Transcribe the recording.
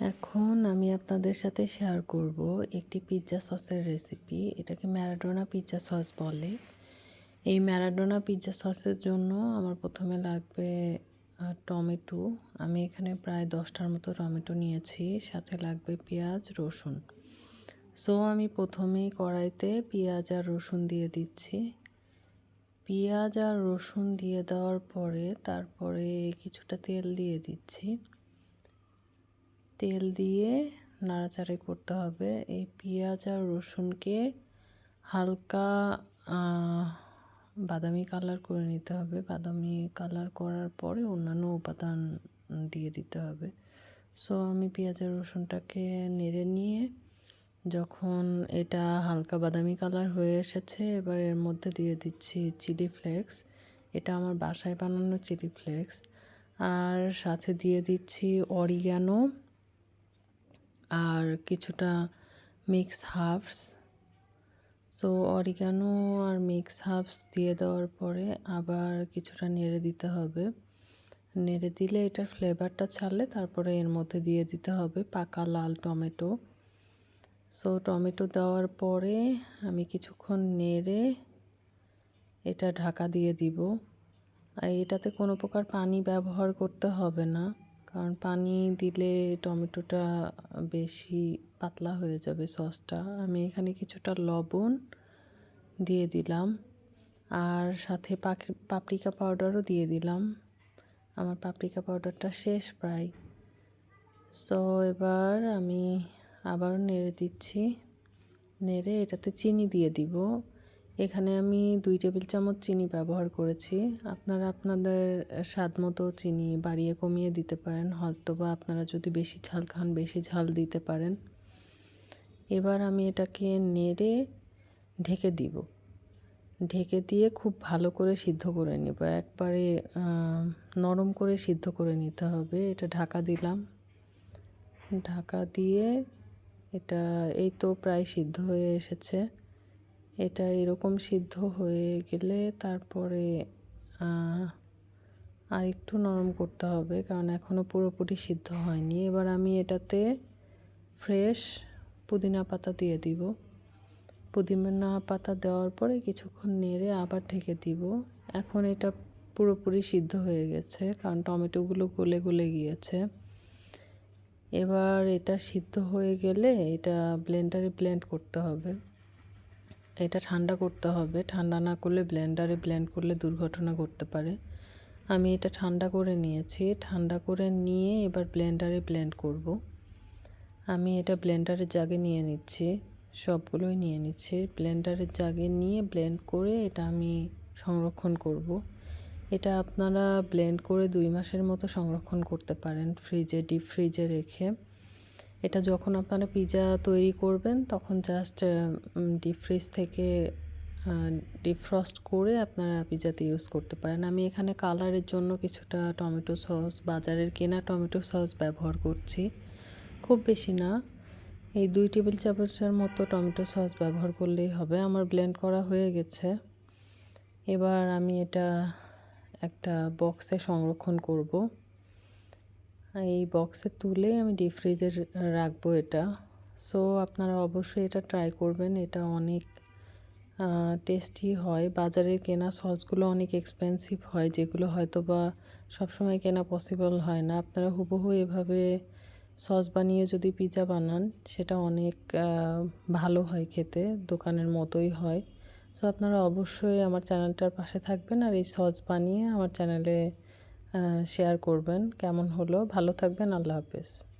এখন আমি আপনাদের সাথে শেয়ার করব একটি পিৎজা সসের রেসিপি এটাকে ম্যারাডোনা পিৎজা সস বলে। এই ম্যারাডোনা পিৎজা সসের জন্য আমার প্রথমে লাগবে টমেটো। আমি এখানে প্রায় দশটার মতো টমেটো নিয়েছি, সাথে লাগবে পেঁয়াজ, রসুন। সো আমি প্রথমেই কড়াইতে পেঁয়াজ আর রসুন দিয়ে দিচ্ছি। পেঁয়াজ আর রসুন দিয়ে দেওয়ার পরে তারপরে কিছুটা তেল দিয়ে দিচ্ছি। তেল দিয়ে নাড়াচাড়ি করতে হবে। এই পেঁয়াজ আর রসুনকে হালকা বাদামি কালার করে নিতে হবে। বাদামি কালার করার পরে অন্যান্য উপাদান দিয়ে দিতে হবে। সো আমি পেঁয়াজ আর রসুনটাকে নেড়ে নিয়ে যখন এটা হালকা বাদামি কালার হয়ে এসেছে, এবার এর মধ্যে দিয়ে দিচ্ছি চিলি ফ্লেক্স এটা আমার বাসায় বানানো চিলি ফ্লেক্স আর সাথে দিয়ে দিচ্ছি অরিগানো। আর কিছুটা মিক্স হার্বস সো অরিগানো আর মিক্স হার্বস দিয়ে দেওয়ার পরে আবার কিছুটা নেড়ে দিতে হবে। নেড়ে দিলে এটার ফ্লেভারটা ছাড়লে তারপরে এর মধ্যে দিয়ে দিতে হবে পাকা লাল টমেটো। সো টমেটো দেওয়ার পরে আমি কিছুক্ষণ নেড়ে এটা ঢাকা দিয়ে দিব। আর এটাতে কোনো প্রকার পানি ব্যবহার করতে হবে না। কারণ পানি দিলে টমেটোটা বেশি পাতলা হয়ে যাবে সসটা। আমি এখানে কিছুটা লবণ দিয়ে দিলাম আর সাথে পাপরিকা পাউডারও দিয়ে দিলাম। আমার পাপরিকা পাউডারটা শেষ প্রায়। সো এবার আমি আবারও নেড়ে দিচ্ছি। নেড়ে এটাতে চিনি দিয়ে দিব। এখানে আমি দুই টেবিল চামচ চিনি ব্যবহার করেছি। আপনারা আপনাদের স্বাদ মতো চিনি বাড়িয়ে কমিয়ে দিতে পারেন হয়তো বা আপনারা যদি বেশি ঝাল খান, বেশি ঝাল দিতে পারেন। এবার আমি এটাকে নেড়ে ঢেকে দিব। ঢেকে দিয়ে খুব ভালো করে সিদ্ধ করে নেব। একবারে নরম করে সিদ্ধ করে নিতে হবে। এটা ঢাকা দিলাম। ঢাকা দিয়ে এটা, এই তো প্রায় সিদ্ধ হয়ে এসেছে। এটা এরকম সিদ্ধ হয়ে গেলে তারপরে আর একটু নরম করতে হবে, কারণ এখনও পুরোপুরি সিদ্ধ হয়নি। এবার আমি এটাতে ফ্রেশ পুদিনা পাতা দিয়ে দিব। পুদিনা পাতা দেওয়ার পরে কিছুক্ষণ নেড়ে আবার ঢেকে দিব। এখন এটা পুরোপুরি সিদ্ধ হয়ে গেছে, কারণ টমেটোগুলো গলে গলে গিয়েছে। এবার এটা সিদ্ধ হয়ে গেলে এটা ব্লেন্ডারে ব্লেন্ড করতে হবে। এটা ঠান্ডা করতে হবে। ঠান্ডা না করলে ব্লেন্ডারে ব্লেন্ড করলে দুর্ঘটনা ঘটতে পারে। আমি এটা ঠান্ডা করে নিয়েছি। ঠান্ডা করে নিয়ে এবার ব্লেন্ডারে ব্লেন্ড করব। আমি এটা ব্লেন্ডারের জাগে নিয়ে নিচ্ছি। সবগুলোই নিয়ে নিচ্ছি। ব্লেন্ডারের জাগে নিয়ে ব্লেন্ড করে এটা আমি সংরক্ষণ করব। এটা আপনারা ব্লেন্ড করে দুই মাসের মতো সংরক্ষণ করতে পারেন ফ্রিজে ডিপ ফ্রিজে রেখে। এটা যখন আপনারা পিজা তৈরি করবেন, তখন জাস্ট ডিপ ফ্রিজ থেকে ডিফ্রস্ট করে আপনারা পিজাতে ইউজ করতে পারেন। আমি এখানে কালারের জন্য কিছুটা টমেটো সস বাজারের কেনা টমেটো সস ব্যবহার করছি। খুব বেশি না। এই দুই টেবিল চামচের মতো টমেটো সস ব্যবহার করলেই হবে। আমার ব্লেন্ড করা হয়ে গেছে। এবার আমি এটা একটা বক্সে সংরক্ষণ করব। এই বক্সে তুলে আমি ডিপ ফ্রিজে রাখব এটা। সো আপনারা অবশ্যই এটা ট্রাই করবেন। এটা অনেক টেস্টি হয়। বাজারের কেনা সসগুলো অনেক এক্সপেন্সিভ হয়, যেগুলো হয়তো বা সবসময় কেনা পসিবল হয় না। আপনারা হুবহু এভাবে সস বানিয়ে যদি পিৎজা বানান, সেটা অনেক ভালো হয় খেতে, দোকানের মতোই হয়। সো আপনারা অবশ্যই আমার চ্যানেলটার পাশে থাকবেন আর এই সস বানিয়ে আমার চ্যানেলে শেয়ার করবেন। কেমন হলো? ভালো থাকবেন। আল্লাহ হাফেজ।